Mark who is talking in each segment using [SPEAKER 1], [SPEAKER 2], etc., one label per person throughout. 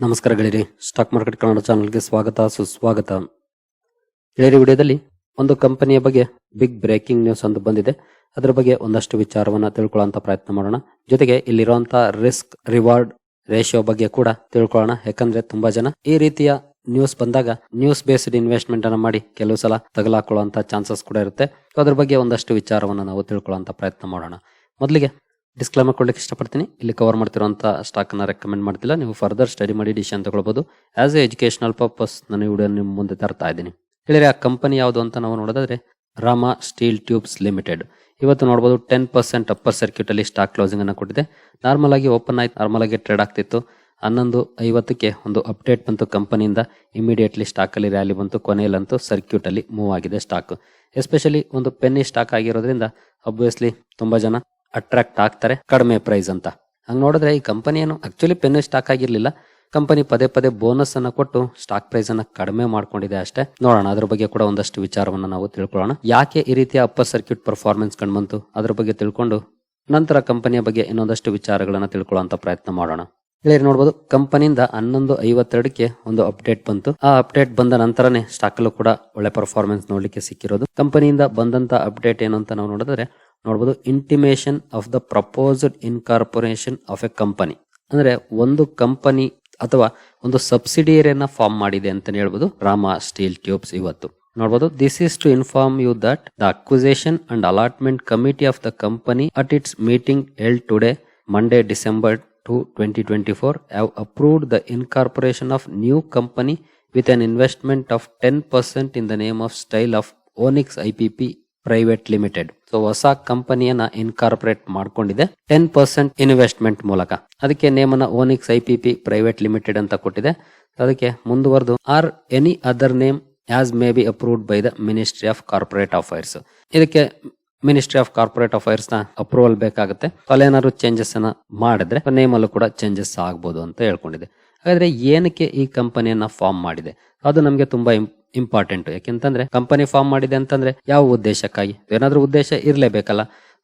[SPEAKER 1] ನಮಸ್ಕಾರ ಗೆಳೆಯರಿ stock market Kannada ಚಾನಲ್ಗೆ ಸ್ವಾಗತ, ಸುಸ್ವಾಗತ. ಗೆಳೆಯರಿ, ವಿಡಿಯೋದಲ್ಲಿ ಒಂದು ಕಂಪನಿಯ ಬಗ್ಗೆ ಬಿಗ್ ಬ್ರೇಕಿಂಗ್ ನ್ಯೂಸ್ ಅಂತ ಬಂದಿದೆ. ಅದರ ಬಗ್ಗೆ ಒಂದಷ್ಟು ವಿಚಾರವನ್ನ ತಿಳ್ಕೊಳ್ಳೋಂಥ ಪ್ರಯತ್ನ ಮಾಡೋಣ. ಜೊತೆಗೆ ಇಲ್ಲಿರುವಂಥ ರಿಸ್ಕ್ ರಿವಾರ್ಡ್ ರೇಷಿಯೋ ಬಗ್ಗೆ ಕೂಡ ತಿಳ್ಕೊಳ್ಳೋಣ. ಯಾಕಂದ್ರೆ ತುಂಬಾ ಜನ ಈ ರೀತಿಯ ನ್ಯೂಸ್ ಬಂದಾಗ ನ್ಯೂಸ್ ಬೇಸ್ಡ್ ಇನ್ವೆಸ್ಟ್ಮೆಂಟ್ ಅನ್ನು ಮಾಡಿ ಕೆಲವು ಸಲ ತಗಲಾಕೊಳ್ಳುವಂಥ ಚಾನ್ಸಸ್ ಕೂಡ ಇರುತ್ತೆ. ಅದ್ರ ಬಗ್ಗೆ ಒಂದಷ್ಟು ವಿಚಾರವನ್ನ ನಾವು ತಿಳ್ಕೊಳ್ಳೋ ಪ್ರಯತ್ನ ಮಾಡೋಣ. ಮೊದಲಿಗೆ ಡಿಸ್ಕ್ಲೈಮರ್ ಕೊಡ್ಲಿಕ್ಕೆ ಇಷ್ಟಪಡ್ತೀನಿ. ಇಲ್ಲಿ ಕವರ್ ಮಾಡ್ತಿರುವಂತ ಸ್ಟಾಕ್ ಅನ್ನ ರೆಕಮೆಂಡ್ ಮಾಡ್ತಿಲ್ಲ. ನೀವು ಫರ್ದರ್ ಸ್ಟಡಿ ಮಾಡಿ ಡಿಸಿಷನ್ ತಗೊಳ್ಬಹುದು ಆಸ್ ಎ ಎಜುಕೇಶನಲ್ ಪರ್ಪಸ್ ನಾನು ವಿಡಿಯೋ ನಿಮ್ಮ ಮುಂದೆ ತರ್ತಾ ಇದ್ದೀನಿ. ಹೇಳಿದ್ರೆ ಆ ಕಂಪನಿ ಯಾವುದು ಅಂತ ನಾವು ನೋಡೋದಾದ್ರೆ ರಾಮ ಸ್ಟೀಲ್ ಟ್ಯೂಬ್ಸ್ ಲಿಮಿಟೆಡ್ ಇವತ್ತು ನೋಡಬಹುದು ಟೆನ್ ಪರ್ಸೆಂಟ್ ಅಪ್ಪರ್ ಸರ್ಕ್ಯೂಟ್ ಅಲ್ಲಿ ಸ್ಟಾಕ್ ಕ್ಲೋಸಿಂಗ್ ಅನ್ನ ಕೊಟ್ಟಿದೆ. ನಾರ್ಮಲ್ ಆಗಿ ಓಪನ್ ಆಯ್ತು ನಾರ್ಮಲ್ ಆಗಿ ಟ್ರೇಡ್ ಆಗ್ತಿತ್ತು. ಹನ್ನೊಂದು ಐವತ್ತಕ್ಕೆ ಒಂದು ಅಪ್ಡೇಟ್ ಬಂತು ಕಂಪನಿಯಿಂದ ಇಮಿಡಿಯೇಟ್ಲಿ ಸ್ಟಾಕ್ ಅಲ್ಲಿ ರ್ಯಾಲಿ ಬಂತು, ಕೊನೆಯಲ್ಲಂತೂ ಸರ್ಕ್ಯೂಟ್ ಅಲ್ಲಿ ಮೂವ್ ಆಗಿದೆ ಸ್ಟಾಕ್ ಎಸ್ಪೆಷಲಿ ಒಂದು ಪೆನ್ನಿ ಸ್ಟಾಕ್ ಆಗಿರೋದ್ರಿಂದ ಅಬ್ವಿಯಸ್ಲಿ ತುಂಬಾ ಜನ ಅಟ್ರಾಕ್ಟ್ ಆಗ್ತಾರೆ, ಕಡಿಮೆ ಪ್ರೈಸ್ ಅಂತ. ಹಂಗೆ ನೋಡಿದ್ರೆ ಈ ಕಂಪನಿ ಏನು ಆಕ್ಚುಲಿ ಪೆನ್ನು ಸ್ಟಾಕ್ ಆಗಿರ್ಲಿಲ್ಲ. ಕಂಪನಿ ಪದೇ ಪದೇ ಬೋನಸ್ ಅನ್ನ ಕೊಟ್ಟು ಸ್ಟಾಕ್ ಪ್ರೈಸ್ ಅನ್ನ ಕಡಿಮೆ ಮಾಡ್ಕೊಂಡಿದೆ ಅಷ್ಟೇ. ನೋಡೋಣ, ಅದ್ರ ಬಗ್ಗೆ ಕೂಡ ಒಂದಷ್ಟು ವಿಚಾರವನ್ನ ನಾವು ತಿಳ್ಕೊಳ್ಳೋಣ. ಯಾಕೆ ಈ ರೀತಿಯ ಅಪ್ಪರ್ ಸರ್ಕ್ಯೂಟ್ ಪರ್ಫಾರ್ಮೆನ್ಸ್ ಕಂಡ್ಬಂತು ಅದ್ರ ಬಗ್ಗೆ ತಿಳ್ಕೊಂಡು ನಂತರ ಕಂಪನಿಯ ಬಗ್ಗೆ ಇನ್ನೊಂದಷ್ಟು ವಿಚಾರಗಳನ್ನ ತಿಳ್ಕೊಳ್ಳೋಂತ ಪ್ರಯತ್ನ ಮಾಡೋಣ. ಇಲ್ಲಿ ನೋಡಬಹುದು ಕಂಪನಿಯಿಂದ ಹನ್ನೊಂದು ಐವತ್ತೆರಡಕ್ಕೆ ಒಂದು ಅಪ್ಡೇಟ್ ಬಂತು. ಆ ಅಪ್ಡೇಟ್ ಬಂದ ನಂತರನೇ ಸ್ಟಾಕ್ ಅಲ್ಲೂ ಕೂಡ ಒಳ್ಳೆ ಪರ್ಫಾರ್ಮೆನ್ಸ್ ನೋಡ್ಲಿಕ್ಕೆ ಸಿಕ್ಕಿರೋದು. ಕಂಪನಿಯಿಂದ ಬಂದಂತ ಅಪ್ಡೇಟ್ ಏನು ಅಂತ ನಾವು ನೋಡಿದ್ರೆ ನೋಡಬಹುದು intimation of the proposed incorporation of a company ಅಂದ್ರೆ ಒಂದು ಕಂಪನಿ ಅಥವಾ ಒಂದು ಸಬ್ಸಿಡಿಯರಿಯನ್ನ ಫಾರ್ಮ್ ಮಾಡಿದೆ ಅಂತ ಹೇಳ್ಬೋದು. ರಾಮ ಸ್ಟೀಲ್ ಟ್ಯೂಬ್ಸ್ ಇವತ್ತು. ನೋಡಬಹುದು this is to inform you that the acquisition and allotment committee of the company at its meeting held today Monday December two twenty twenty four have approved the incorporation of new company with an investment of ten percent in the name of Style of Onyx IPP private limited. So ಹೊಸ ಕಂಪನಿಯನ್ನ incorporate ಮಾಡ್ಕೊಂಡಿದೆ. Ten percent investment ಮೂಲಕ. ಅದಕ್ಕೆ ನೇಮನ Onyx I P private limited ಅಂತ ಕೊಟ್ಟಿದೆ. ಅದಕ್ಕೆ ಮುಂದುವರೆದು or any other name as may be approved by the ministry of corporate affairs ಇದಕ್ಕೆ ಮಿನಿಸ್ಟ್ರಿ ಆಫ್ ಕಾರ್ಪೊರೇಟ್ ಅಫೈರ್ಸ್ನ ಅಪ್ರೂವಲ್ ಬೇಕಾಗುತ್ತೆ ಅಲ್ಲೇನಾದ್ರು ಚೇಂಜಸ್ ಅನ್ನ ಮಾಡಿದ್ರೆ, ನೇಮಲ್ಲೂ ಕೂಡ ಚೇಂಜಸ್ ಆಗ್ಬೋದು ಅಂತ ಹೇಳ್ಕೊಂಡಿದೆ. ಹಾಗಾದ್ರೆ ಏನಕ್ಕೆ ಈ ಕಂಪನಿಯನ್ನ ಫಾರ್ಮ್ ಮಾಡಿದೆ? ಅದು ನಮಗೆ ತುಂಬಾ ಇಂಪಾರ್ಟೆಂಟ್ ಯಾಕೆಂತಂದ್ರೆ ಕಂಪನಿ ಫಾರ್ಮ್ ಮಾಡಿದೆ ಅಂತಂದ್ರೆ ಯಾವ ಉದ್ದೇಶಕ್ಕಾಗಿ? ಏನಾದ್ರೂ ಉದ್ದೇಶ ಇರಲೇಬೇಕಲ್ಲ.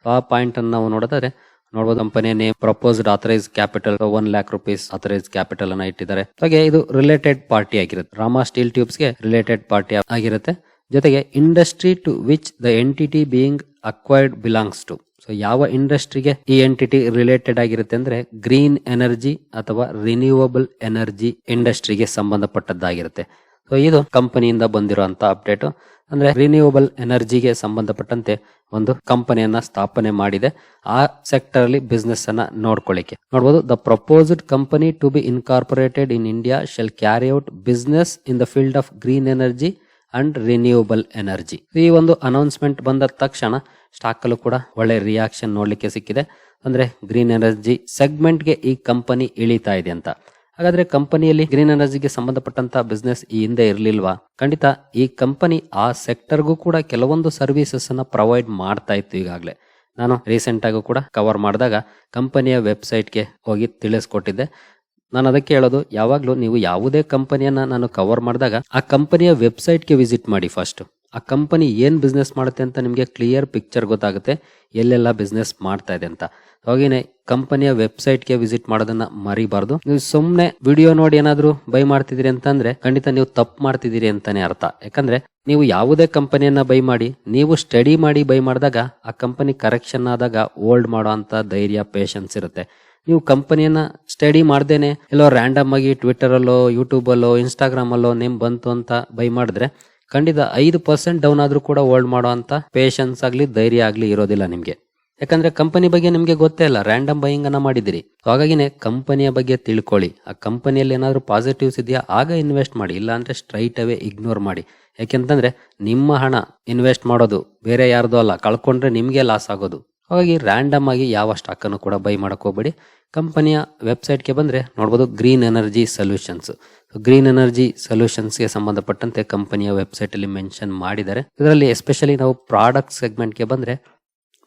[SPEAKER 1] ಆ ಪಾಯಿಂಟ್ ಅನ್ನು ನಾವು ನೋಡಿದ್ರೆ ನೋಡಬಹುದು company name proposed authorise capital one lakh rupees authorise capital ಅನ್ನ ಇಟ್ಟಿದ್ದಾರೆ. ಹಾಗೆ ಇದು ರಿಲೇಟೆಡ್ ಪಾರ್ಟಿ ಆಗಿರುತ್ತೆ. ರಾಮಾ ಸ್ಟೀಲ್ ಟ್ಯೂಬ್ಸ್ಗೆ ರಿಲೇಟೆಡ್ ಪಾರ್ಟಿ ಆಗಿರುತ್ತೆ. ಜೊತೆಗೆ industry to which the entity being acquired belongs to so ಯಾವ ಇಂಡಸ್ಟ್ರಿಗೆ ಈ ಎಂಟಿಟಿ ರಿಲೇಟೆಡ್ ಆಗಿರುತ್ತೆ ಅಂದ್ರೆ ಗ್ರೀನ್ ಎನರ್ಜಿ ಅಥವಾ ರಿನ್ಯೂವಬಲ್ ಎನರ್ಜಿ ಇಂಡಸ್ಟ್ರಿಗೆ ಸಂಬಂಧಪಟ್ಟದ್ದಾಗಿರುತ್ತೆ. ಸೊ ಇದು ಕಂಪನಿಯಿಂದ ಬಂದಿರುವಂತ ಅಪ್ಡೇಟ್ ಅಂದ್ರೆ ರಿನ್ಯೂವಬಲ್ ಎನರ್ಜಿಗೆ ಸಂಬಂಧಪಟ್ಟಂತೆ ಒಂದು ಕಂಪನಿಯನ್ನ ಸ್ಥಾಪನೆ ಮಾಡಿದೆ. ಆ ಸೆಕ್ಟರ್ ಅಲ್ಲಿ ಬಿಸ್ನೆಸ್ ಅನ್ನ ನೋಡ್ಕೊಳ್ಳಿಕ್ಕೆ. ನೋಡಬಹುದು the proposed company to be incorporated in India shall carry out business in the field of green energy and renewable energy. ಈ ಒಂದು ಅನೌನ್ಸ್ಮೆಂಟ್ ಬಂದ ತಕ್ಷಣ ಸ್ಟಾಕ್ ಅಲ್ಲೂ ಕೂಡ ಒಳ್ಳೆ ರಿಯಾಕ್ಷನ್ ನೋಡ್ಲಿಕ್ಕೆ ಸಿಕ್ಕಿದೆ. ಅಂದ್ರೆ ಗ್ರೀನ್ ಎನರ್ಜಿ ಸೆಗ್ಮೆಂಟ್ಗೆ ಈ ಕಂಪನಿ ಇಳಿತಾ ಇದೆ ಅಂತ. ಹಾಗಾದ್ರೆ ಕಂಪನಿಯಲ್ಲಿ ಗ್ರೀನ್ ಎನರ್ಜಿಗೆ ಸಂಬಂಧಪಟ್ಟಂತ ಬಿಸ್ನೆಸ್ ಈ ಹಿಂದೆ ಇರಲಿಲ್ವಾ? ಖಂಡಿತ ಈ ಕಂಪನಿ ಆ ಸೆಕ್ಟರ್ಗೂ ಕೂಡ ಕೆಲವೊಂದು ಸರ್ವಿಸಸ್ ಅನ್ನ ಪ್ರೊವೈಡ್ ಮಾಡ್ತಾ ಇತ್ತು ಈಗಾಗಲೇ. ನಾನು ರೀಸೆಂಟ್ ಆಗೂ ಕೂಡ ಕವರ್ ಮಾಡಿದಾಗ ಕಂಪನಿಯ ವೆಬ್ಸೈಟ್ಗೆ ಹೋಗಿ ತಿಳಿಸ್ಕೊಟ್ಟಿದ್ದೆ. ನಾನು ಅದಕ್ಕೆ ಹೇಳೋದು, ಯಾವಾಗಲೂ ನೀವು ಯಾವುದೇ ಕಂಪನಿಯನ್ನ ನಾನು ಕವರ್ ಮಾಡಿದಾಗ ಆ ಕಂಪನಿಯ ವೆಬ್ಸೈಟ್ಗೆ ವಿಸಿಟ್ ಮಾಡಿ ಫಸ್ಟ್ ಆ ಕಂಪನಿ ಏನು ಬಿಸ್ನೆಸ್ ಮಾಡುತ್ತೆ ಅಂತ ನಿಮಗೆ ಕ್ಲಿಯರ್ ಪಿಕ್ಚರ್ ಗೊತ್ತಾಗುತ್ತೆ, ಎಲ್ಲೆಲ್ಲ ಬಿಸ್ನೆಸ್ ಮಾಡ್ತಾ ಇದೆ ಅಂತ. ಹಾಗೇನೆ ಕಂಪನಿಯ ವೆಬ್ಸೈಟ್ಗೆ ವಿಸಿಟ್ ಮಾಡೋದನ್ನ ಮರಿಬಾರ್ದು. ನೀವು ಸುಮ್ಮನೆ ವಿಡಿಯೋ ನೋಡಿ ಏನಾದರೂ ಬೈ ಮಾಡ್ತಿದ್ದೀರಿ ಅಂತಂದ್ರೆ ಖಂಡಿತ ನೀವು ತಪ್ಪು ಮಾಡ್ತಿದ್ದೀರಿ ಅಂತಾನೆ ಅರ್ಥ. ಯಾಕಂದ್ರೆ ನೀವು ಯಾವುದೇ ಕಂಪನಿಯನ್ನ ಬೈ ಮಾಡಿ, ನೀವು ಸ್ಟಡಿ ಮಾಡಿ ಬೈ ಮಾಡಿದಾಗ ಆ ಕಂಪನಿ ಕರೆಕ್ಷನ್ ಆದಾಗ ಓಲ್ಡ್ ಮಾಡೋ ಅಂತ ಧೈರ್ಯ ಪೇಷನ್ಸ್ ಇರುತ್ತೆ. ನೀವು ಕಂಪನಿಯನ್ನ ಸ್ಟಡಿ ಮಾಡ್ದೇನೆ ಎಲ್ಲೋ ರ್ಯಾಂಡಮ್ ಆಗಿ ಟ್ವಿಟರ್ ಅಲ್ಲೋ ಯೂಟ್ಯೂಬ್ ಅಲ್ಲೋ ಇನ್ಸ್ಟಾಗ್ರಾಮ್ ಅಲ್ಲೋ ನೇಮ್ ಬಂತು ಅಂತ ಬೈ ಮಾಡಿದ್ರೆ ಖಂಡಿತ ಐದು ಪರ್ಸೆಂಟ್ ಡೌನ್ ಆದ್ರೂ ಕೂಡ ಹೋಲ್ಡ್ ಮಾಡೋ ಅಂತ ಪೇಷನ್ಸ್ ಆಗ್ಲಿ, ಧೈರ್ಯ ಆಗ್ಲಿ ಇರೋದಿಲ್ಲ ನಿಮ್ಗೆ. ಯಾಕಂದ್ರೆ ಕಂಪನಿ ಬಗ್ಗೆ ನಿಮ್ಗೆ ಗೊತ್ತೇ ಇಲ್ಲ ರ್ಯಾಂಡಮ್ ಬೈಯಿಂಗ್ ಅನ್ನ ಮಾಡಿದಿರಿ ಹಾಗಾಗಿನೇ ಕಂಪನಿಯ ಬಗ್ಗೆ ತಿಳ್ಕೊಳ್ಳಿ. ಆ ಕಂಪನಿಯಲ್ಲಿ ಏನಾದ್ರೂ ಪಾಸಿಟಿವ್ಸ್ ಇದೆಯಾ, ಆಗ ಇನ್ವೆಸ್ಟ್ ಮಾಡಿ. ಇಲ್ಲ ಅಂದ್ರೆ ಸ್ಟ್ರೈಟ್ ಅವೇ ಇಗ್ನೋರ್ ಮಾಡಿ. ಯಾಕೆಂತಂದ್ರೆ ನಿಮ್ಮ ಹಣ ಇನ್ವೆಸ್ಟ್ ಮಾಡೋದು ಬೇರೆ ಯಾರ್ದು ಅಲ್ಲ, ಕಳ್ಕೊಂಡ್ರೆ ನಿಮ್ಗೆ ಲಾಸ್ ಆಗೋದು. ಹಾಗಾಗಿ ರ್ಯಾಂಡಮ್ ಆಗಿ ಯಾವ ಸ್ಟಾಕ್ ಅನ್ನು ಕೂಡ ಬೈ ಮಾಡಕ್ ಹೋಗ್ಬೇಡಿ. ಕಂಪನಿಯ ವೆಬ್ಸೈಟ್ಗೆ ಬಂದ್ರೆ ನೋಡಬಹುದು green energy solutions green energy ಸೊಲ್ಯೂಷನ್ಸ್ಗೆ ಸಂಬಂಧಪಟ್ಟಂತೆ ಕಂಪನಿಯ ವೆಬ್ಸೈಟ್ ಅಲ್ಲಿ ಮೆನ್ಷನ್ ಮಾಡಿದ್ದಾರೆ. ಇದರಲ್ಲಿ ಎಸ್ಪೆಷಲಿ ನಾವು ಪ್ರಾಡಕ್ಟ್ ಸೆಗ್ಮೆಂಟ್ಗೆ ಬಂದ್ರೆ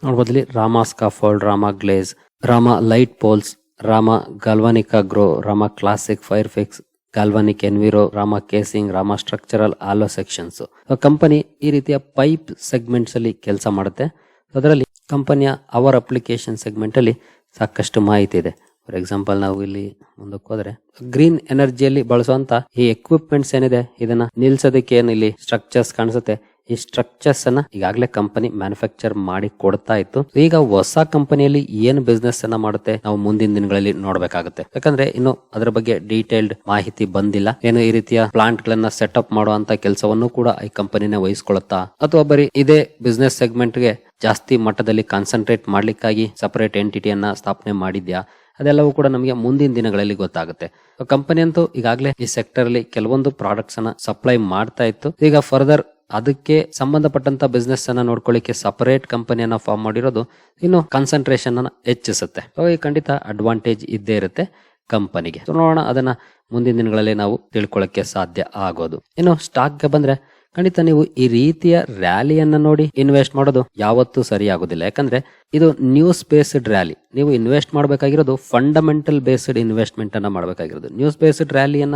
[SPEAKER 1] ನೋಡಬಹುದು ಇಲ್ಲಿ Rama scaffold Rama glaze Rama light poles Rama galvanica grow Rama classic fire fix galvanic enviro Rama casing Rama structural hollow sections company ಈ ರೀತಿಯ ಪೈಪ್ ಸೆಗ್ಮೆಂಟ್ಸ್ ಅಲ್ಲಿ ಕೆಲಸ ಮಾಡುತ್ತೆ. ಅದರಲ್ಲಿ ಕಂಪನಿಯ ಅವರ್ ಅಪ್ಲಿಕೇಶನ್ ಸೆಗ್ಮೆಂಟ್ ಅಲ್ಲಿ ಸಾಕಷ್ಟು ಮಾಹಿತಿ ಇದೆ. ಫಾರ್ ಎಕ್ಸಾಂಪಲ್ ನಾವು ಇಲ್ಲಿ ಮುಂದಕ್ಕೆ ಹೋದ್ರೆ ಗ್ರೀನ್ ಎನರ್ಜಿಯಲ್ಲಿ ಬಳಸುವಂತ ಈ ಎಕ್ವಿಪ್ಮೆಂಟ್ಸ್ ಏನಿದೆ, ಇದನ್ನ ನಿಲ್ಸೋದಕ್ಕೆ ಇಲ್ಲಿ ಸ್ಟ್ರಕ್ಚರ್ಸ್ ಕಾಣಿಸುತ್ತೆ ಈ ಸ್ಟ್ರಕ್ಚರ್ಸ್ ಅನ್ನ ಈಗಾಗಲೇ ಕಂಪನಿ ಮ್ಯಾನುಫ್ಯಾಕ್ಚರ್ ಮಾಡಿ ಕೊಡ್ತಾ ಇತ್ತು. ಈಗ ಹೊಸ ಕಂಪನಿಯಲ್ಲಿ ಏನು ಬಿಸ್ನೆಸ್ ಅನ್ನ ಮಾಡುತ್ತೆ ನಾವು ಮುಂದಿನ ದಿನಗಳಲ್ಲಿ ನೋಡಬೇಕಾಗುತ್ತೆ. ಯಾಕಂದ್ರೆ ಇನ್ನು ಅದರ ಬಗ್ಗೆ ಡೀಟೇಲ್ಡ್ ಮಾಹಿತಿ ಬಂದಿಲ್ಲ. ಏನು ಈ ರೀತಿಯ ಪ್ಲಾಂಟ್ ಗಳನ್ನ ಸೆಟಪ್ ಮಾಡುವಂತ ಕೆಲಸವನ್ನು ಕೂಡ ಈ ಕಂಪನಿನೇ ವಹಿಸ್ಕೊಳ್ಳುತ್ತಾ ಅಥವಾ ಬರೀ ಇದೇ ಬಿಸ್ನೆಸ್ ಸೆಗ್ಮೆಂಟ್ಗೆ ಜಾಸ್ತಿ ಮಟ್ಟದಲ್ಲಿ ಕಾನ್ಸಂಟ್ರೇಟ್ ಮಾಡ್ಲಿಕ್ಕಾಗಿ ಸಪರೇಟ್ ಎಂಟಿಟಿಯನ್ನ ಸ್ಥಾಪನೆ ಮಾಡಿದ್ಯಾ? ಅದೆಲ್ಲವೂ ಕೂಡ ನಮಗೆ ಮುಂದಿನ ದಿನಗಳಲ್ಲಿ ಗೊತ್ತಾಗುತ್ತೆ. ಕಂಪನಿ ಅಂತೂ ಈಗಾಗಲೇ ಈ ಸೆಕ್ಟರ್ ಅಲ್ಲಿ ಕೆಲವೊಂದು ಪ್ರಾಡಕ್ಟ್ಸ್ ಅನ್ನ ಸಪ್ಲೈ ಮಾಡ್ತಾ ಇತ್ತು. ಈಗ ಫರ್ದರ್ ಅದಕ್ಕೆ ಸಂಬಂಧಪಟ್ಟಂತ ಬಿಸ್ನೆಸ್ ಅನ್ನ ನೋಡ್ಕೊಳ್ಳಿಕ್ಕೆ ಸಪರೇಟ್ ಕಂಪನಿಯನ್ನ ಫಾರ್ಮ್ ಮಾಡಿರೋದು ಇನ್ನು ಕಾನ್ಸಂಟ್ರೇಷನ್ ಅನ್ನ ಹೆಚ್ಚಿಸುತ್ತೆ. ಹಾಗಾಗಿ ಖಂಡಿತ ಅಡ್ವಾಂಟೇಜ್ ಇದ್ದೇ ಇರುತ್ತೆ ಕಂಪನಿಗೆ ನೋಡೋಣ ಅದನ್ನ ಮುಂದಿನ ದಿನಗಳಲ್ಲಿ ನಾವು ತಿಳ್ಕೊಳ್ಳಕ್ಕೆ ಸಾಧ್ಯ ಆಗೋದು. ಇನ್ನು ಸ್ಟಾಕ್ಗೆ ಬಂದ್ರೆ ಖಂಡಿತ ನೀವು ಈ ರೀತಿಯ ರ್ಯಾಲಿಯನ್ನ ನೋಡಿ ಇನ್ವೆಸ್ಟ್ ಮಾಡೋದು ಯಾವತ್ತೂ ಸರಿ ಆಗೋದಿಲ್ಲ ಯಾಕಂದ್ರೆ ಇದು ನ್ಯೂಸ್ ಬೇಸ್ಡ್ ರ್ಯಾಲಿ ನೀವು ಇನ್ವೆಸ್ಟ್ ಮಾಡಬೇಕಾಗಿರೋದು ಫಂಡಮೆಂಟಲ್ ಬೇಸ್ಡ್ ಇನ್ವೆಸ್ಟ್ಮೆಂಟ್ ಅನ್ನ ಮಾಡಬೇಕಾಗಿರೋದು. ನ್ಯೂಸ್ ಬೇಸ್ಡ್ ರ್ಯಾಲಿಯನ್ನ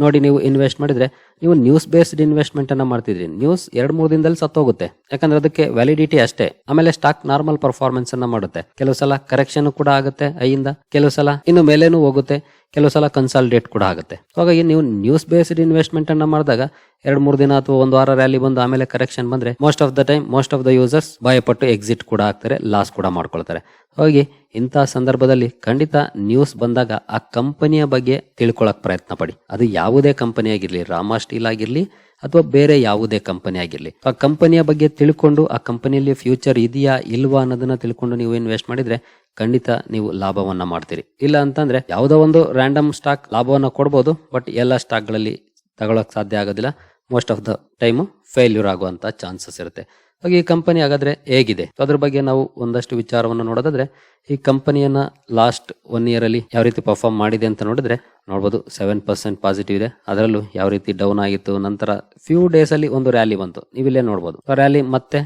[SPEAKER 1] ನೋಡಿ ನೀವು ಇನ್ವೆಸ್ಟ್ ಮಾಡಿದ್ರೆ ನೀವು ನ್ಯೂಸ್ ಬೇಸ್ಡ್ ಇನ್ವೆಸ್ಟ್ಮೆಂಟ್ ಅನ್ನ ಮಾಡ್ತಿದ್ರಿ. ನ್ಯೂಸ್ ಎರಡು, ಮೂರು ದಿನದಲ್ಲಿ ಸತ್ತೋಗುತ್ತೆ. ಯಾಕಂದ್ರೆ ಅದಕ್ಕೆ ವ್ಯಾಲಿಡಿಟಿ ಅಷ್ಟೇ. ಆಮೇಲೆ ಸ್ಟಾಕ್ ನಾರ್ಮಲ್ ಪರ್ಫಾರ್ಮೆನ್ಸ್ ಅನ್ನ ಮಾಡುತ್ತೆ. ಕೆಲವು ಸಲ ಕರೆಕ್ಷನ್ ಕೂಡ ಆಗುತ್ತೆ, ಐಯಿಂದ. ಕೆಲವು ಸಲ ಇನ್ನು ಮೇಲೇನು ಹೋಗುತ್ತೆ. ಕೆಲವು ಸಲ ಕನ್ಸಾಲಿಡೇಟ್ ಕೂಡ ಆಗುತ್ತೆ. ಹಾಗಾಗಿ ನೀವು ನ್ಯೂಸ್ ಬೇಸ್ಡ್ ಇನ್ವೆಸ್ಟ್ಮೆಂಟ್ ಅನ್ನ ಮಾಡಿದಾಗ ಎರಡ್, ಮೂರು ದಿನ ಅಥವಾ ಒಂದು ವಾರ ರ್ಯಾಲಿ ಬಂದು ಆಮೇಲೆ ಕರೆಕ್ಷನ್ ಬಂದ್ರೆ most of the time most of the users ಭಯಪಟ್ಟು ಎಕ್ಸಿಟ್ ಕೂಡ ಆಗ್ತಾರೆ ಲಾಸ್ ಕೂಡ ಮಾಡ್ಕೊಳ್ತಾರೆ. ಹಾಗಾಗಿ ಇಂತಹ ಸಂದರ್ಭದಲ್ಲಿ ಖಂಡಿತ ನ್ಯೂಸ್ ಬಂದಾಗ ಆ ಕಂಪನಿಯ ಬಗ್ಗೆ ತಿಳ್ಕೊಳಕ್ ಪ್ರಯತ್ನ ಪಡಿ. ಅದು ಯಾವುದೇ ಕಂಪನಿ ಆಗಿರ್ಲಿ, ರಾಮಾ ಸ್ಟೀಲ್ ಆಗಿರ್ಲಿ ಅಥವಾ ಬೇರೆ ಯಾವುದೇ ಕಂಪನಿ ಆಗಿರ್ಲಿ. ಆ ಕಂಪನಿಯ ಬಗ್ಗೆ ತಿಳ್ಕೊಂಡು, ಆ ಕಂಪನಿಯಲ್ಲಿ ಫ್ಯೂಚರ್ ಇದೆಯಾ, ಇಲ್ವಾ ಅನ್ನೋದನ್ನ ತಿಳ್ಕೊಂಡು ನೀವು ಇನ್ವೆಸ್ಟ್ ಮಾಡಿದ್ರೆ ಖಂಡಿತ ನೀವು ಲಾಭವನ್ನ ಮಾಡ್ತೀರಿ. ಇಲ್ಲ ಅಂತಂದ್ರೆ ಯಾವುದೋ ಒಂದು ರ್ಯಾಂಡಮ್ ಸ್ಟಾಕ್ ಲಾಭವನ್ನ ಕೊಡ್ಬೋದು ಬಟ್ ಎಲ್ಲ ಸ್ಟಾಕ್ಗಳಲ್ಲಿ ತಗೊಳಕ್ ಸಾಧ್ಯ ಆಗೋದಿಲ್ಲ. Most of the time failure ಆಗುವಂತ ಚಾನ್ಸಸ್ ಇರುತ್ತೆ. ಹಾಗೆ ಈ ಕಂಪನಿ ಹಾಗಾದ್ರೆ ಹೇಗಿದೆ? ಅದ್ರ ಬಗ್ಗೆ ನಾವು ಒಂದಷ್ಟು ವಿಚಾರವನ್ನು ನೋಡೋದಾದ್ರೆ, ಈ ಕಂಪನಿಯನ್ನ ಲಾಸ್ಟ್ ಒನ್ ಇಯರ್ ಅಲ್ಲಿ ಯಾವ ರೀತಿ ಪರ್ಫಾರ್ಮ್ ಮಾಡಿದೆ ಅಂತ ನೋಡಿದ್ರೆ, ನೋಡ್ಬೋದು ಸೆವೆನ್ ಪರ್ಸೆಂಟ್ ಪಾಸಿಟಿವ್ ಇದೆ. ಅದರಲ್ಲೂ ಯಾವ ರೀತಿ ಡೌನ್ ಆಗಿತ್ತು, ನಂತರ ಫ್ಯೂ ಡೇಸ್ ಅಲ್ಲಿ ಒಂದು ರ್ಯಾಲಿ ಬಂತು. ನೀವಿಲ್ಲೇ ನೋಡ್ಬೋದು. ರ್ಯಾಲಿ ಮತ್ತೆ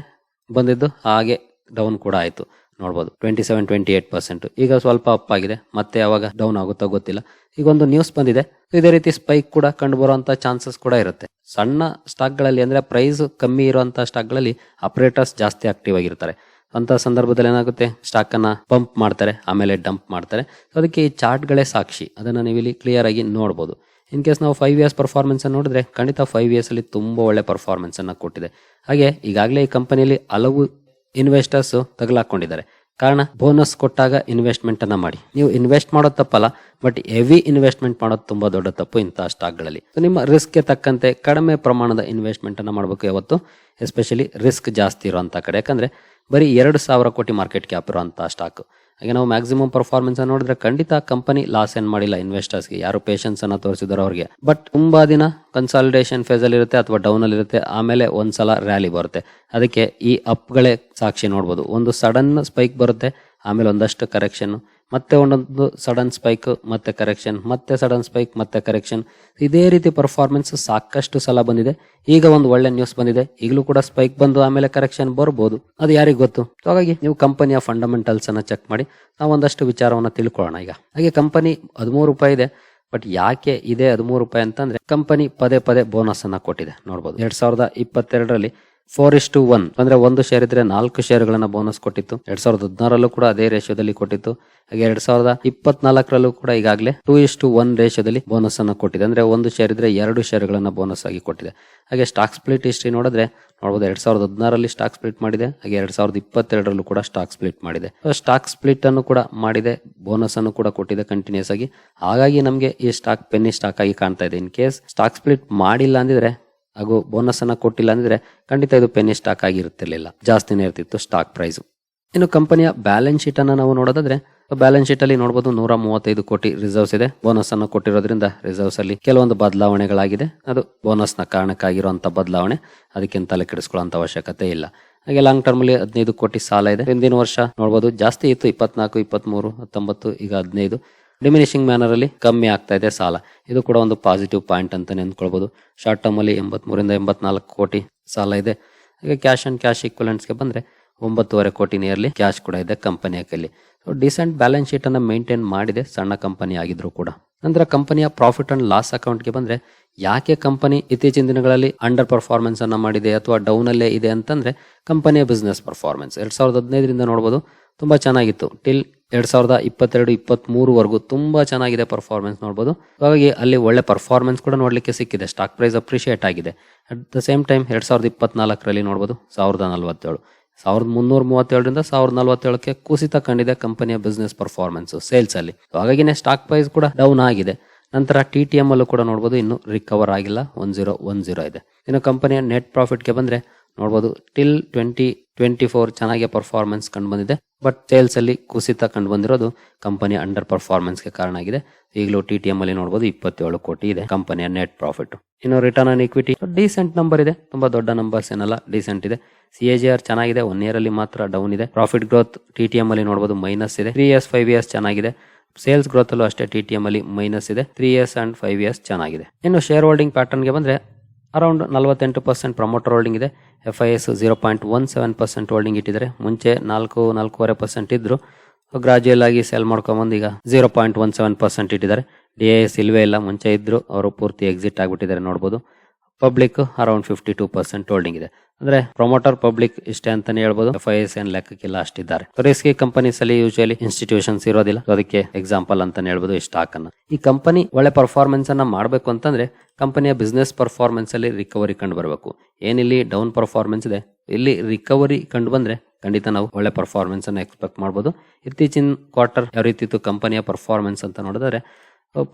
[SPEAKER 1] ಬಂದಿದ್ದು ಹಾಗೆ ಡೌನ್ ಕೂಡ ಆಯ್ತು. ನೋಡ್ಬೋದು. Twenty seven twenty eight percent ಈಗ ಸ್ವಲ್ಪ ಅಪ್ ಆಗಿದೆ. ಮತ್ತೆ ಯಾವಾಗ ಡೌನ್ ಆಗುತ್ತೋ ಗೊತ್ತಿಲ್ಲ. ಈಗ ಒಂದು ನ್ಯೂಸ್ ಬಂದಿದೆ. ಇದೇ ರೀತಿ ಸ್ಪೈಕ್ ಕೂಡ ಕಂಡು ಬರುವಂತ ಚಾನ್ಸಸ್ ಕೂಡ ಇರುತ್ತೆ. ಸಣ್ಣ ಸ್ಟಾಕ್ಗಳಲ್ಲಿ ಅಂದ್ರೆ ಪ್ರೈಸ್ ಕಮ್ಮಿ ಇರುವಂತಹ ಸ್ಟಾಕ್ಗಳಲ್ಲಿ ಆಪರೇಟರ್ಸ್ ಜಾಸ್ತಿ ಆಕ್ಟಿವ್ ಆಗಿರ್ತಾರೆ. ಅಂತ ಸಂದರ್ಭದಲ್ಲಿ ಏನಾಗುತ್ತೆ? ಸ್ಟಾಕ್ ಅನ್ನ ಪಂಪ್ ಮಾಡ್ತಾರೆ. ಆಮೇಲೆ ಡಂಪ್ ಮಾಡ್ತಾರೆ. ಅದಕ್ಕೆ ಈ ಚಾರ್ಟ್ಗಳೇ ಸಾಕ್ಷಿ. ಅದನ್ನ ನೀವು ಇಲ್ಲಿ ಕ್ಲಿಯರ್ ಆಗಿ ನೋಡಬಹುದು ಇನ್ ಕೇಸ್ ನಾವು ಫೈವ್ ಇಯರ್ಸ್ ಪರ್ಫಾರ್ಮೆನ್ಸ್ ನೋಡಿದ್ರೆ ಖಂಡಿತ ಫೈವ್ ಇಯರ್ಸ್ ಅಲ್ಲಿ ತುಂಬಾ ಒಳ್ಳೆ ಪರ್ಫಾರ್ಮೆನ್ಸ್ ಅನ್ನ ಕೊಟ್ಟಿದೆ. ಹಾಗೆ ಈಗಾಗಲೇ ಈ ಕಂಪನಿಯಲ್ಲಿ ಹಲವು ಇನ್ವೆಸ್ಟರ್ಸ್ ತಗಲಾಕೊಂಡಿದ್ದಾರೆ. ಕಾರಣ ಬೋನಸ್ ಕೊಟ್ಟಾಗ ಇನ್ವೆಸ್ಟ್ಮೆಂಟ್ ಅನ್ನ ಮಾಡಿ. ನೀವು ಇನ್ವೆಸ್ಟ್ ಮಾಡೋ ತಪ್ಪಲ್ಲ ಬಟ್ ಹೆವಿ ಇನ್ವೆಸ್ಟ್ಮೆಂಟ್ ಮಾಡೋದು ತುಂಬಾ ದೊಡ್ಡ ತಪ್ಪು ಇಂತಹ ಸ್ಟಾಕ್ಗಳಲ್ಲಿ ನಿಮ್ಮ ರಿಸ್ಕ್ಗೆ ತಕ್ಕಂತೆ ಕಡಿಮೆ ಪ್ರಮಾಣದ ಇನ್ವೆಸ್ಟ್ಮೆಂಟ್ ಅನ್ನ ಮಾಡಬೇಕು ಯಾವತ್ತು? ಎಸ್ಪೆಷಲಿ ರಿಸ್ಕ್ ಜಾಸ್ತಿ ಇರುವಂತ ಕಡೆ. ಯಾಕಂದ್ರೆ, ಬರೀ ಎರಡು ಸಾವಿರ ಕೋಟಿ ಮಾರ್ಕೆಟ್ ಕ್ಯಾಪ್ ಇರುವಂತಹ ಸ್ಟಾಕ್ ಹಾಗೆ ನಾವು ಮ್ಯಾಕ್ಸಿಮಮ್ ಪರ್ಫಾರ್ಮೆನ್ಸ್ ನೋಡಿದ್ರೆ ಖಂಡಿತ ಕಂಪನಿ ಲಾಸ್ ಏನ್ ಮಾಡಿಲ್ಲ ಇನ್ವೆಸ್ಟರ್ಸ್ಗೆ ಯಾರು ಪೇಷನ್ಸ್ ಅನ್ನ ತೋರಿಸಿದಾರೋ ಅವ್ರಿಗೆ. ಬಟ್ ತುಂಬಾ ದಿನ ಕನ್ಸಾಲಿಡೇಷನ್ ಫೇಸ್ ಅಲ್ಲಿ ಇರುತ್ತೆ ಅಥವಾ ಡೌನ್ ಅಲ್ಲಿ ಇರುತ್ತೆ, ಆಮೇಲೆ ಒಂದ್ಸಲ ರ್ಯಾಲಿ ಬರುತ್ತೆ. ಅದಕ್ಕೆ ಈ ಅಪ್ಗಳೇ ಸಾಕ್ಷಿ ನೋಡ್ಬೋದು. ಒಂದು ಸಡನ್ ಸ್ಪೈಕ್ ಬರುತ್ತೆ, ಆಮೇಲೆ ಒಂದಷ್ಟು ಕರೆಕ್ಷನ್ ಮತ್ತೆ ಒಂದೊಂದು ಸಡನ್ ಸ್ಪೈಕ್ ಮತ್ತೆ ಕರೆಕ್ಷನ್ ಮತ್ತೆ ಸಡನ್ ಸ್ಪೈಕ್ ಮತ್ತೆ ಕರೆಕ್ಷನ್ ಇದೇ ರೀತಿ ಪರ್ಫಾರ್ಮೆನ್ಸ್ ಸಾಕಷ್ಟು ಸಲ ಬಂದಿದೆ. ಈಗ ಒಂದು ಒಳ್ಳೆ ನ್ಯೂಸ್ ಬಂದಿದೆ. ಈಗಲೂ ಕೂಡ ಸ್ಪೈಕ್ ಬಂದು ಆಮೇಲೆ ಕರೆಕ್ಷನ್ ಬರ್ಬೋದು. ಅದು ಯಾರಿಗೂ ಗೊತ್ತು? ಹಾಗಾಗಿ ನೀವು ಕಂಪನಿಯ ಫಂಡಮೆಂಟಲ್ಸ್ ಅನ್ನ ಚೆಕ್ ಮಾಡಿ. ನಾವು ಒಂದಷ್ಟು ವಿಚಾರವನ್ನ ತಿಳ್ಕೊಳ್ಳೋಣ ಈಗ. ಹಾಗೆ ಕಂಪನಿ ಹದಿಮೂರು ರೂಪಾಯಿ ಇದೆ. ಬಟ್ ಯಾಕೆ ಇದೆ ಹದಿಮೂರು ರೂಪಾಯಿ ಅಂತಂದ್ರೆ ಕಂಪನಿ ಪದೇ ಪದೇ ಬೋನಸ್ ಅನ್ನ ಕೊಟ್ಟಿದೆ. ನೋಡಬಹುದು ಎರಡ್ ಸಾವಿರದ ಇಪ್ಪತ್ತೆರಡರಲ್ಲಿ ಫೋರ್ ಇಸ್ ಟು ಒನ್ ಅಂದ್ರೆ ಒಂದು ಶೇರ್ ಇದ್ರೆ ನಾಲ್ಕು ಶೇರ್ಗಳನ್ನ ಬೋನಸ್ ಕೊಟ್ಟಿತ್ತು. ಎರಡ್ ಸಾವಿರದ ಹದಿನಾರಲ್ಲೂ ಕೂಡ ಅದೇ ರೇಷಿಯೋದಲ್ಲಿ ಕೊಟ್ಟಿತ್ತು. ಹಾಗೆ ಎರಡ್ ಸಾವಿರದ ಇಪ್ಪತ್ನಾಲ್ಕರಲ್ಲೂ ಕೂಡ ಈಗಾಗಲೇ ಟೂ ಇಸ್ ಟು ಒನ್ ರೇಷಿಯೋದಲ್ಲಿ ಬೋನಸ್ ಅನ್ನ ಕೊಟ್ಟಿದೆ. ಅಂದ್ರೆ ಒಂದು ಶೇರ್ ಇದ್ರೆ ಎರಡು ಶೇರ್ಗಳನ್ನ ಬೋನಸ್ ಆಗಿ ಕೊಟ್ಟಿದೆ. ಹಾಗೆ ಸ್ಟಾಕ್ ಸ್ಪ್ಲಿಟ್ ಹಿಸ್ಟ್ರಿ ನೋಡಿದ್ರೆ ನೋಡಬಹುದು ಎರಡ್ ಸಾವಿರದ ಹದಿನಾರಲ್ಲಿ ಸ್ಟಾಕ್ ಸ್ಪ್ಲಿಟ್ ಮಾಡಿದೆ. ಹಾಗೆ ಎರಡ್ ಸಾವಿರದ ಇಪ್ಪತ್ತೆರಡರಲ್ಲೂ ಕೂಡ ಸ್ಟಾಕ್ ಸ್ಪ್ಲಿಟ್ ಮಾಡಿದೆ. ಸ್ಟಾಕ್ ಸ್ಪ್ಲಿಟ್ ಅನ್ನು ಕೂಡ ಮಾಡಿದೆ. ಬೋನಸ್ ಅನ್ನು ಕೂಡ ಕೊಟ್ಟಿದೆ ಕಂಟಿನ್ಯೂಸ್ ಆಗಿ. ಹಾಗಾಗಿ ನಮಗೆ ಈ ಸ್ಟಾಕ್ ಪೆನ್ನಿ ಸ್ಟಾಕ್ ಆಗಿ ಕಾಣ್ತಾ ಇದೆ. ಇನ್ ಕೇಸ್ ಸ್ಟಾಕ್ ಸ್ಪ್ಲಿಟ್ ಮಾಡಿಲ್ಲ ಅಂದಿದ್ರೆ ಹಾಗೂ ಬೋನಸ್ ಅನ್ನ ಕೊಟ್ಟಿಲ್ಲ ಅಂದ್ರೆ ಖಂಡಿತ ಇದು ಪೆನ್ನಿ ಸ್ಟಾಕ್ ಆಗಿರುತ್ತಿರಲಿಲ್ಲ. ಜಾಸ್ತಿನೇ ಇರ್ತಿತ್ತು ಸ್ಟಾಕ್ ಪ್ರೈಸ್ ಇನ್ನು ಕಂಪನಿಯ ಬ್ಯಾಲೆನ್ಸ್ ಶೀಟ್ ಅನ್ನ ನಾವು ನೋಡೋದಾದ್ರೆ ಬ್ಯಾಲೆನ್ಸ್ ಶೀಟ್ ಅಲ್ಲಿ ನೋಡಬಹುದು ನೂರ ಮೂವತ್ತೈದು ಕೋಟಿ ರಿಸರ್ವ್ಸ್ ಇದೆ. ಬೋನಸ್ ಅನ್ನು ಕೊಟ್ಟಿರೋದ್ರಿಂದ ರಿಸರ್ವ್ಸ್ ಅಲ್ಲಿ ಕೆಲವೊಂದು ಬದಲಾವಣೆಗಳಾಗಿದೆ. ಅದು ಬೋನಸ್ನ ಕಾರಣಕ್ಕಾಗಿರುವಂತ ಬದಲಾವಣೆ. ಅದಕ್ಕಿಂತ ತಲೆ ಕೆಡಿಸ್ಕೊಳ್ಳುವಂತ ಅವಶ್ಯಕತೆ ಇಲ್ಲ. ಹಾಗೆ ಲಾಂಗ್ ಟರ್ಮ್ ಅಲ್ಲಿ ಹದಿನೈದು ಕೋಟಿ ಸಾಲ ಇದೆ. ಹಿಂದಿನ ವರ್ಷ ನೋಡಬಹುದು ಜಾಸ್ತಿ ಇತ್ತು, ಇಪ್ಪತ್ನಾಲ್ಕು, ಇಪ್ಪತ್ಮೂರು, ಹತ್ತೊಂಬತ್ತು, ಈಗ ಹದಿನೈದು. ಡಿಮಿನಿಷಿಂಗ್ ಮ್ಯಾನರ್ ಅಲ್ಲಿ ಕಮ್ಮಿ ಆಗ್ತಾ ಇದೆ ಸಾಲ. ಇದು ಕೂಡ ಒಂದು ಪಾಸಿಟಿವ್ ಪಾಯಿಂಟ್ ಅಂತ ನೆನ್ಕೊಳ್ಬಹುದು ಶಾರ್ಟ್ ಟರ್ಮ್ ಅಲ್ಲಿ ಎಂಬತ್ಮೂರಿಂದ ಎಂಬತ್ನಾಲ್ಕು ಕೋಟಿ ಸಾಲ ಇದೆ. ಹಾಗೆ ಕ್ಯಾಶ್ ಅಂಡ್ ಕ್ಯಾಶ್ಗೆ ಬಂದ್ರೆ ಒಂಬತ್ತುವರೆ ಕೋಟಿ ನಿಯರ್ಲಿ ಕ್ಯಾಶ್ ಕೂಡ ಇದೆ ಕಂಪನಿಯ ಕೈಲಿ ಸೊ ಡಿಸೆಂಟ್ ಬ್ಯಾಲೆನ್ಸ್ ಶೀಟ್ ಅನ್ನ ಮೇಂಟೈನ್ ಮಾಡಿದೆ ಸಣ್ಣ ಕಂಪನಿ ಆಗಿದ್ರು ಕೂಡ. ನಂತರ ಕಂಪನಿಯ ಪ್ರಾಫಿಟ್ ಅಂಡ್ ಲಾಸ್ ಅಕೌಂಟ್ಗೆ ಬಂದ್ರೆ ಯಾಕೆ ಕಂಪನಿ ಇತ್ತೀಚಿನ ದಿನಗಳಲ್ಲಿ ಅಂಡರ್ ಪರ್ಫಾರ್ಮೆನ್ಸ್ ಅನ್ನ ಮಾಡಿದೆ ಅಥವಾ ಡೌನ್ ಅಲ್ಲೇ ಇದೆ ಅಂತಂದ್ರೆ ಕಂಪನಿಯ ಬಿಸ್ನೆಸ್ ಪರ್ಫಾರ್ಮೆನ್ಸ್ ಎರಡ್ ಸಾವಿರದ ಹದಿನೈದರಿಂದ ನೋಡಬಹುದು ತುಂಬಾ ಚೆನ್ನಾಗಿತ್ತು. ಟಿಲ್ ಎರಡ್ ಸಾವಿರದ ಇಪ್ಪತ್ತೆರಡು ಇಪ್ಪತ್ತ್ ವರೆಗೂ ತುಂಬಾ ಚೆನ್ನಾಗಿದೆ ಪರ್ಫಾರ್ಮೆನ್ಸ್ ನೋಡಬಹುದು ಹಾಗಾಗಿ ಅಲ್ಲಿ ಒಳ್ಳೆ ಪರ್ಫಾರ್ಮೆನ್ಸ್ ಕೂಡ ನೋಡಲಿಕ್ಕೆ ಸಿಕ್ಕಿದೆ. ಸ್ಟಾಕ್ ಪ್ರೈಸ್ ಅಪ್ರಿಷಿಯೇಟ್ ಆಗಿದೆ. ಅಟ್ ದ ಸೇಮ್ ಟೈಮ್ ಎರಡ್ ಸಾವಿರದ ಇಪ್ಪತ್ನಾಲ್ಕರಲ್ಲಿ ನೋಡಬಹುದು ಸಾವಿರದ ನಲವತ್ತೇಳು. ಸಾವಿರದ ಮುನ್ನೂರ ಮೂವತ್ತೇಳರಿಂದ ಸಾವಿರದ ನಲವತ್ತೇಳಕ್ಕೆ ಕುಸಿತ ಕಂಡಿದೆ ಕಂಪನಿಯ ಬಿಸ್ನೆಸ್ ಪರ್ಫಾರ್ಮೆನ್ಸ್ ಸೇಲ್ಸ್ ಅಲ್ಲಿ. ಹಾಗಾಗಿನೇ ಸ್ಟಾಕ್ ಪ್ರೈಸ್ ಕೂಡ ಡೌನ್ ಆಗಿದೆ. ನಂತರ ಟಿ ಟಿ ಎಂ ಅಲ್ಲೂ ಕೂಡ ನೋಡಬಹುದು ಇನ್ನು ರಿಕವರ್ ಆಗಿಲ್ಲ. ಒನ್ ಜೀರೋ ಒನ್ ಜೀರೋ ಇದೆ. ಇನ್ನು ಕಂಪನಿಯ ನೆಟ್ ಪ್ರಾಫಿಟ್ಗೆ ಬಂದ್ರೆ ನೋಡಬಹುದು ಟಿಲ್ ಟ್ವೆಂಟಿ ಟ್ವೆಂಟಿ ಫೋರ್ ಚೆನ್ನಾಗಿ ಪರ್ಫಾರ್ಮೆನ್ಸ್ ಕಂಡು ಬಂದಿದೆ. ಬಟ್ ಸೇಲ್ಸ್ ಅಲ್ಲಿ ಕುಸಿತ ಕಂಡು ಬಂದಿರೋದು ಕಂಪನಿ ಅಂಡರ್ ಪರ್ಫಾರ್ಮೆನ್ಸ್ಗೆ ಕಾರಣ ಆಗಿದೆ. ಈಗಲೂ ಟಿ ಟಿ ಎಂ ಅಲ್ಲಿ ನೋಡಬಹುದು ಇಪ್ಪತ್ತೇಳು ಕೋಟಿ ಇದೆ ಕಂಪನಿಯ ನೆಟ್ ಪ್ರಾಫಿಟ್ ಇನ್ನು return on equity decent number ಇದೆ. ತುಂಬಾ ದೊಡ್ಡ ನಂಬರ್ಸ್ ಏನಲ್ಲ ಡೀಸೆಂಟ್ ಇದೆ. ಸಿ ಎ ಜಿ ಆರ್ ಚೆನ್ನಾಗಿದೆ. ಒನ್ ಇಯರ್ ಅಲ್ಲಿ ಮಾತ್ರ ಡೌನ್ ಇದೆ. Profit growth T T M ಅಲ್ಲಿ ನೋಡಬಹುದು ಮೈನಸ್ ಇದೆ. ತ್ರೀ ಇಯರ್ಸ್ ಫೈವ್ ಇಯರ್ಸ್ ಚೆನ್ನಾಗಿದೆ. ಸೇಲ್ಸ್ ಗ್ರೋತ್ ಅಲ್ಲೂ ಅಷ್ಟೇ ಟಿ ಟಿ ಎಂ ಅಲ್ಲಿ ಮೈನಸ್ ಇದೆ. Three years and five years ಚೆನ್ನಾಗಿದೆ. ಇನ್ನು ಶೇರ್ ಹೋಲ್ಡಿಂಗ್ ಪ್ಯಾಟರ್ನ್ಗೆ ಬಂದ್ರೆ ಅರೌಂಡ್ ನಲವತ್ತೆಂಟು ಪರ್ಸೆಂಟ್ ಪ್ರಮೋಟರ್ ಹೋಲ್ಡಿಂಗ್ ಇದೆ. F I S zero point one seven percent holding ಇಟ್ಟಿದ್ದಾರೆ. ಮುಂಚೆ ನಾಲ್ಕು, ನಾಲ್ಕೂವರೆ ಪರ್ಸೆಂಟ್ ಇದ್ದರು ಗ್ರಾಜುಯಲ್ ಆಗಿ ಸೆಲ್ ಮಾಡ್ಕೊಂಬಂದು ಈಗ zero point one seven percent ಇಟ್ಟಿದ್ದಾರೆ. ಡಿ ಎಸ್ ಇಲ್ವೇ ಇಲ್ಲ. ಮುಂಚೆ ಇದ್ರು. ಅವರು ಪೂರ್ತಿ ಎಕ್ಸಿಟ್ ಆಗಿಬಿಟ್ಟಿದ್ದಾರೆ ನೋಡ್ಬೋದು. Public around fifty two percent holding ಇದೆ. ಅಂದ್ರೆ ಪ್ರೊಮೋಟರ್ ಪಬ್ಲಿಕ್ ಇಷ್ಟೇ ಅಂತಾನೆ ಹೇಳ್ಬೋದು. ಎಫ್ ಐ ಎಸ್ ಏನ್ ಲೆಕ್ಕಕ್ಕಿಲ್ಲ, ಅಷ್ಟಿದ್ದಾರೆ. ರಿಸ್ಕಿ ಕಂಪನೀಸ್ ಅಲ್ಲಿ ಯೂಶಲಿ ಇನ್ಸ್ಟಿಟ್ಯೂಷನ್ಸ್ ಇರೋದಿಲ್ಲ. ಅದಕ್ಕೆ ಎಕ್ಸಾಂಪಲ್ ಅಂತ ಹೇಳ್ಬೋದು ಸ್ಟಾಕ್ ಅನ್ನ. ಈ ಕಂಪನಿ ಒಳ್ಳೆ ಪರ್ಫಾರ್ಮೆನ್ಸ್ ಅನ್ನ ಮಾಡಬೇಕು ಅಂತಂದ್ರೆ ಕಂಪನಿಯ ಬಿಸ್ನೆಸ್ ಪರ್ಫಾರ್ಮೆನ್ಸ್ ಅಲ್ಲಿ ರಿಕವರಿ ಕಂಡು ಬರಬೇಕು. ಏನಿಲ್ಲಿ ಡೌನ್ ಪರ್ಫಾರ್ಮೆನ್ಸ್ ಇದೆ, ಇಲ್ಲಿ ರಿಕವರಿ ಕಂಡು ಬಂದ್ರೆ ಖಂಡಿತ ನಾವು ಒಳ್ಳೆ ಪರ್ಫಾರ್ಮೆನ್ಸ್ ಅನ್ನ ಎಕ್ಸ್ಪೆಕ್ಟ್ ಮಾಡಬಹುದು ಇತ್ತೀಚಿನ ಕ್ವಾರ್ಟರ್ ಯಾವ ರೀತಿ ಇತ್ತು ಕಂಪನಿಯ ಪರ್ಫಾರ್ಮೆನ್ಸ್ ಅಂತ ನೋಡಿದ್ರೆ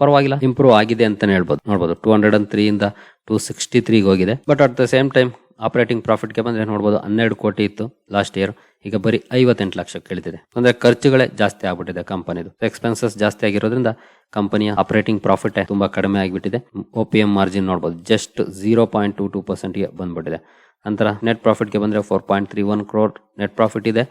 [SPEAKER 1] ಪರವಾಗಿಲ್ಲ ಇಂಪ್ರೂವ್ ಆಗಿದೆ ಅಂತಾನೆ ಹೇಳ್ಬೋದು. ನೋಡ್ಬೋದು ಟೂ ಹಂಡ್ರೆಡ್ ಅಂಡ್ ತ್ರೀ ಇಂದ ಟೂ ಸಿಕ್ಸ್ಟಿ ತ್ರೀಗೆ ಹೋಗಿದೆ. But at the same time operating ಪ್ರಾಫಿಟ್ಗೆ ಬಂದರೆ ನೋಡ್ಬೋದು ಹನ್ನೆರಡು ಕೋಟಿ ಇತ್ತು ಲಾಸ್ಟ್ ಇಯರ್. ಈಗ ಬರೀ ಐವತ್ತೆಂಟು ಲಕ್ಷಕ್ಕೆ ಇಳಿದಿದೆ ಅಂದರೆ ಖರ್ಚುಗಳೇ ಜಾಸ್ತಿ ಆಗ್ಬಿಟ್ಟಿದೆ ಕಂಪನಿದು. ಎಕ್ಸ್ಪೆನ್ಸಸ್ ಜಾಸ್ತಿ ಆಗಿರೋದ್ರಿಂದ ಕಂಪನಿಯ ಆಪರೇಟಿಂಗ್ ಪ್ರಾಫಿಟ್ ತುಂಬಾ ಕಡಿಮೆ ಆಗಿಬಿಟ್ಟಿದೆ. ಒ ಪಿ ಎಂ ಮಾರ್ಜಿನ್ ನೋಡ್ಬೋದು just zero point two two ಪರ್ಸೆಂಟ್ಗೆ ಬಂದ್ಬಿಟ್ಟಿದೆ. ನಂತರ ನೆಟ್ ಪ್ರಾಫಿಟ್ಗೆ ಬಂದರೆ four point three one crore net profit ಇದೆ.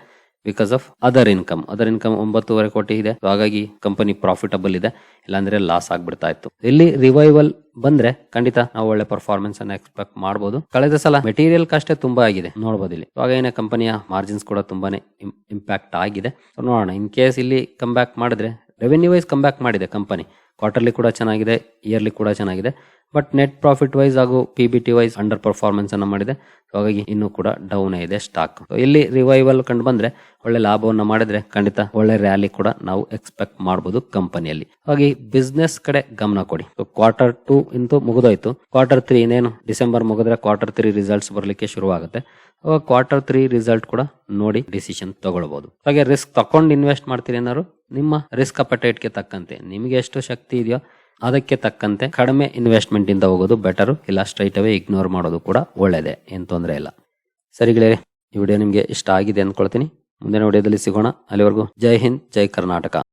[SPEAKER 1] Because of other income other income ಒಂಬತ್ತೂವರೆ ಕೋಟಿ ಇದೆ. ಹಾಗಾಗಿ ಕಂಪನಿ ಪ್ರಾಫಿಟಬಲ್ ಇದೆ. ಇಲ್ಲಾಂದ್ರೆ ಲಾಸ್ ಆಗ್ಬಿಡ್ತಾ ಇತ್ತು. ಇಲ್ಲಿ ರಿವೈವಲ್ ಬಂದ್ರೆ ಖಂಡಿತ ನಾವು ಒಳ್ಳೆ ಪರ್ಫಾರ್ಮೆನ್ಸ್ ಅನ್ನ ಎಕ್ಸ್ಪೆಕ್ಟ್ ಮಾಡಬಹುದು ಕಳೆದ ಸಲ ಮೆಟೀರಿಯಲ್ ಕಾಸ್ಟ್ ತುಂಬಾ ಆಗಿದೆ. ನೋಡಬಹುದು ಇಲ್ಲಿ. ಏನೇ ಕಂಪನಿಯ ಮಾರ್ಜಿನ್ಸ್ ಕೂಡ ತುಂಬಾನೇ ಇಂಪ್ಯಾಕ್ಟ್ ಆಗಿದೆ. ನೋಡೋಣ. ಇನ್ ಕೇಸ್ ಇಲ್ಲಿ ಕಮ್ ಬ್ಯಾಕ್ ಮಾಡಿದ್ರೆ ರೆವೆನ್ಯೂ ವೈಸ್ ಕಮ್ ಬ್ಯಾಕ್ ಮಾಡಿದೆ ಕಂಪನಿ ಕ್ವಾರ್ಟರ್ಲಿ ಕೂಡ ಚೆನ್ನಾಗಿದೆ ಇಯರ್ಲಿ ಕೂಡ ಚೆನ್ನಾಗಿದೆ. ಬಟ್ ನೆಟ್ ಪ್ರಾಫಿಟ್ ವೈಸ್ ಹಾಗೂ P B T wise under performance ಅನ್ನು ಮಾಡಿದೆ. ಹಾಗಾಗಿ ಇನ್ನೂ ಕೂಡ ಡೌನ್ ಇದೆ ಸ್ಟಾಕ್ ಇಲ್ಲಿ ರಿವೈವಲ್ ಕಂಡು ಬಂದ್ರೆ ಒಳ್ಳೆ ಲಾಭವನ್ನು ಮಾಡಿದ್ರೆ ಖಂಡಿತ ಒಳ್ಳೆ ರ್ಯಾಲಿ ಕೂಡ ನಾವು ಎಕ್ಸ್ಪೆಕ್ಟ್ ಮಾಡಬಹುದು ಕಂಪನಿಯಲ್ಲಿ ಹಾಗೆ ಬಿಸ್ನೆಸ್ ಕಡೆ ಗಮನ ಕೊಡಿ. ಕ್ವಾರ್ಟರ್ ಟೂ ಇಂತೂ ಮುಗಿದೋಯ್ತು. ಕ್ವಾರ್ಟರ್ ತ್ರೀ ಇನ್ನೇನು ಡಿಸೆಂಬರ್ ಮುಗಿದ್ರೆ ಕ್ವಾರ್ಟರ್ ತ್ರೀ ರಿಸಲ್ಟ್ಸ್ ಬರಲಿಕ್ಕೆ ಶುರುವಾಗುತ್ತೆ. ಕ್ವಾರ್ಟರ್ ತ್ರೀ ರಿಸಲ್ಟ್ ಕೂಡ ನೋಡಿ ಡಿಸಿಷನ್ ತಗೊಳ್ಬಹುದು ಹಾಗೆ ರಿಸ್ಕ್ ತಕೊಂಡು ಇನ್ವೆಸ್ಟ್ ಮಾಡ್ತೀರಿ ಏನಾದ್ರು ನಿಮ್ಮ ರಿಸ್ಕ್ ಅಪಟೈಟ್ಗೆ ತಕ್ಕಂತೆ. ನಿಮಗೆ ಎಷ್ಟು ಶಕ್ತಿ ಇದೆಯೋ ಅದಕ್ಕೆ ತಕ್ಕಂತೆ ಕಡಿಮೆ ಇನ್ವೆಸ್ಟ್ಮೆಂಟ್ ಇಂದ ಹೋಗೋದು ಬೆಟರ್ ಇಲ್ಲ ಸ್ಟ್ರೈಟ್ ಅವೇ ಇಗ್ನೋರ್ ಮಾಡೋದು ಕೂಡ ಒಳ್ಳೇದೇ, ಏನ್ ತೊಂದರೆ ಇಲ್ಲ. ಸರಿಗಳೇ ಈ ವಿಡಿಯೋ ನಿಮಗೆ ಇಷ್ಟ ಆಗಿದೆ ಅಂದ್ಕೊಳ್ತೀನಿ ಮುಂದಿನ ವಿಡಿಯೋದಲ್ಲಿ ಸಿಗೋಣ. ಅಲ್ಲಿವರೆಗೂ ಜೈ ಹಿಂದ್, ಜೈ ಕರ್ನಾಟಕ.